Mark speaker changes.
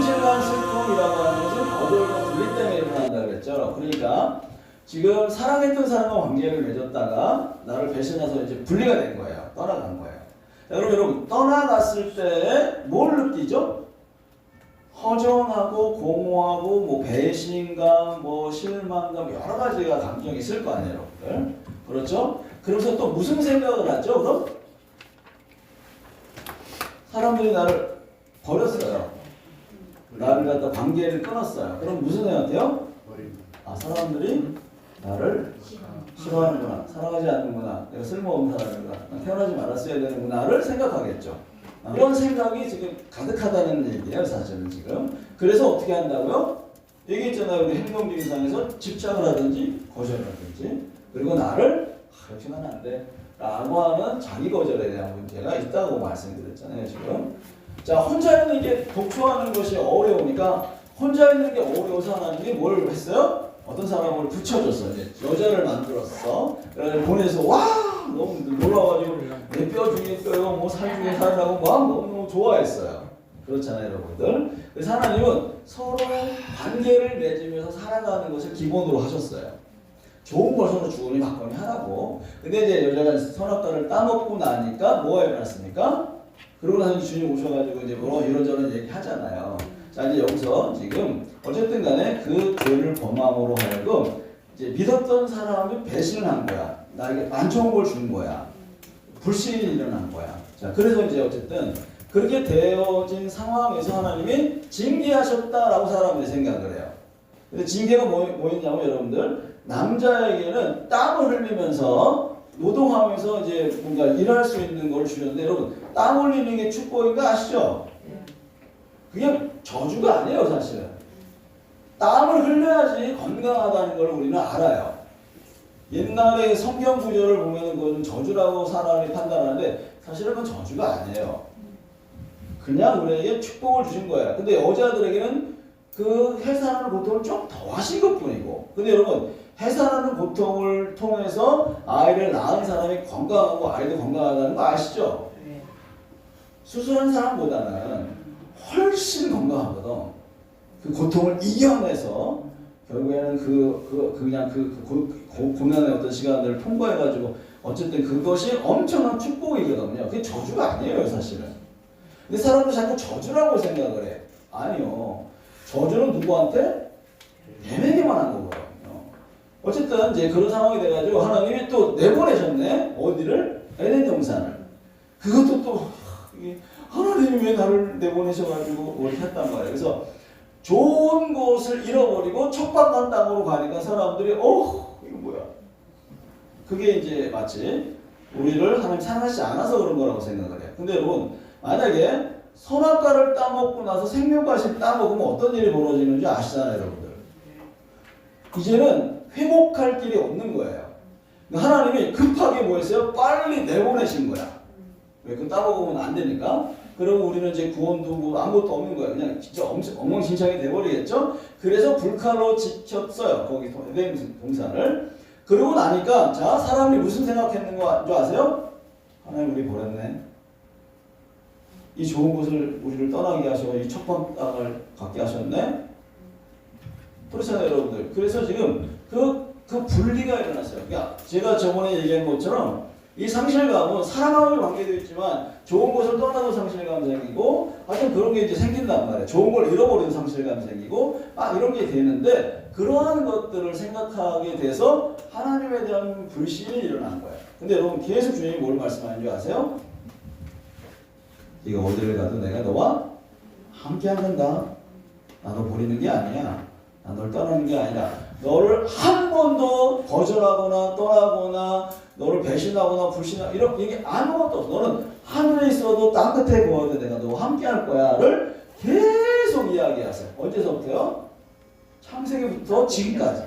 Speaker 1: 슬픔실간 슬픔이라고 하는 것은 거절과 분리 때문에 일어난다 그랬죠. 그러니까 지금 사랑했던 사람과 관계를 맺었다가 나를 배신해서 이제 분리가 된 거예요. 떠나간 거예요. 여러분, 여러분 떠나갔을 때 뭘 느끼죠? 허전하고 공허하고 뭐 배신감, 뭐 실망감 여러 가지가 감정이 있을 거 아니에요, 여러분들. 그렇죠? 그러면서 또 무슨 생각을 하죠? 그럼 사람들이 나를 버렸어요. 나를 갖다 관계를 끊었어요. 그럼 무슨 생각해요? 아 사람들이 나를 싫어하는구나, 사랑하지 않는구나, 내가 쓸모없는 사람이구나, 난 태어나지 말았어야 되는구나를 생각하겠죠. 아, 이런 생각이 지금 가득하다는 얘기예요, 사실은 지금. 그래서 어떻게 한다고요? 얘기했잖아요, 우리 행동증상에서 집착을 하든지 거절하든지, 그리고 나를 아, 역시 난안 돼. 라고 하는 자기 거절에 대한 문제가 있다고 말씀드렸잖아요, 지금. 자, 혼자 있는 게 독초하는 것이 어려우니까 혼자 있는 게 어려워서 하나님이 뭘 했어요? 어떤 사람을 붙여줬어. 이제 여자를 만들었어. 보내서 와 너무 놀라가지고 내 뼈 중에 뼈요, 뭐살 중에 살이라고 막 너무 좋아했어요. 그렇잖아요, 여러분들. 그래서 하나님은 서로 관계를 맺으면서 살아가는 것을 기본으로 하셨어요. 좋은 걸 서로 주거니 받거니 하라고. 근데 이제 여자가 선악과를 따먹고 나니까 뭐가 일어났습니까? 그러고 나서 주님 오셔가지고 이제 뭐 이런저런 얘기 하잖아요. 자 이제 여기서 지금 어쨌든 간에 그 죄를 범함으로 하여금 이제 믿었던 사람이 배신을 한 거야. 나에게 안 좋은 걸 준 거야. 불신이 일어난 거야. 자 그래서 이제 어쨌든 그렇게 되어진 상황에서 하나님이 징계하셨다라고 사람들이 생각을 해요. 근데 징계가 뭐, 뭐였냐면 여러분들 남자에게는 땀을 흘리면서 노동하면서 이제 뭔가 일할 수 있는 걸 주셨는데 여러분 땀 흘리는 게 축복인 거 아시죠? 그게 저주가 아니에요 사실은. 땀을 흘려야지 건강하다는 걸 우리는 알아요. 옛날에 성경 구절을 보면 그건 저주라고 사람이 판단하는데 사실은 그건 저주가 아니에요. 그냥 우리에게 축복을 주신 거예요. 근데 여자들에게는 그 해산하는 고통을 좀더 하신 것 뿐이고. 근데 여러분 해산하는 고통을 통해서 아이를 낳은 사람이 건강하고 아이도 건강하다는 거 아시죠? 수술한 사람보다는 훨씬 건강하거든. 그 고통을 이겨내서 결국에는 그, 그, 그 그냥 그, 그 고, 고, 고난의 어떤 시간들을 통과해가지고 어쨌든 그것이 엄청난 축복이거든요. 그게 저주가 아니에요, 사실은. 근데 사람들 자꾸 저주라고 생각을 해. 아니요. 저주는 누구한테? 내에게만 한 거거든요. 어쨌든 이제 그런 상황이 돼가지고 하나님이 또 내보내셨네. 어디를? 에덴 동산을. 그것도 또 하나님이 왜 나를 내보내셔가지고 뭘 했단 말이에요. 그래서 좋은 곳을 잃어버리고 척박한 땅으로 가니까 사람들이 어 이거 뭐야? 그게 이제 마치 우리를 하나님 사랑하지 않아서 그런 거라고 생각을 해요. 근데 여러분 만약에 선악과를 따먹고 나서 생명과실 따먹으면 어떤 일이 벌어지는지 아시잖아요, 여러분들. 이제는 회복할 길이 없는 거예요. 그러니까 하나님이 급하게 뭐 했어요? 빨리 내보내신 거야. 왜? 그 따먹으면 안 되니까. 그러고 우리는 이제 구원도 뭐 아무것도 없는 거예요. 그냥 진짜 엉망진창이 돼버리겠죠? 그래서 불칼로 지켰어요. 거기 동산을. 그러고 나니까, 자, 사람이 무슨 생각했는 거 아세요? 하나님 우리 버렸네. 이 좋은 곳을 우리를 떠나게 하시고 이 척박 땅을 갖게 하셨네. 그렇잖아요, 여러분들. 그래서 지금 그, 그 분리가 일어났어요. 그러니까 제가 저번에 얘기한 것처럼 이 상실감은 사랑하고 관계되어 있지만 좋은 것을 떠나도 상실감 생기고 하여튼 그런 게 이제 생긴단 말이에요. 좋은 걸 잃어버리는 상실감 생기고 아 이런 게 되는데 그러한 것들을 생각하게 돼서 하나님에 대한 불신이 일어난 거예요. 근데 여러분 계속 주님이 뭘 말씀하는 줄 아세요? 네가 어디를 가도 내가 너와 함께 하는다. 나너 버리는 게 아니야. 나 널 떠나는 게 아니라 너를 한 번도 거절하거나 떠나거나 너를 배신하거나 불신하거나 이런 이게 아무것도 없어. 너는 하늘에 있어도 땅 끝에 보아도 내가 너와 함께 할 거야를 계속 이야기하세요. 언제서부터요? 창세기부터 지금까지.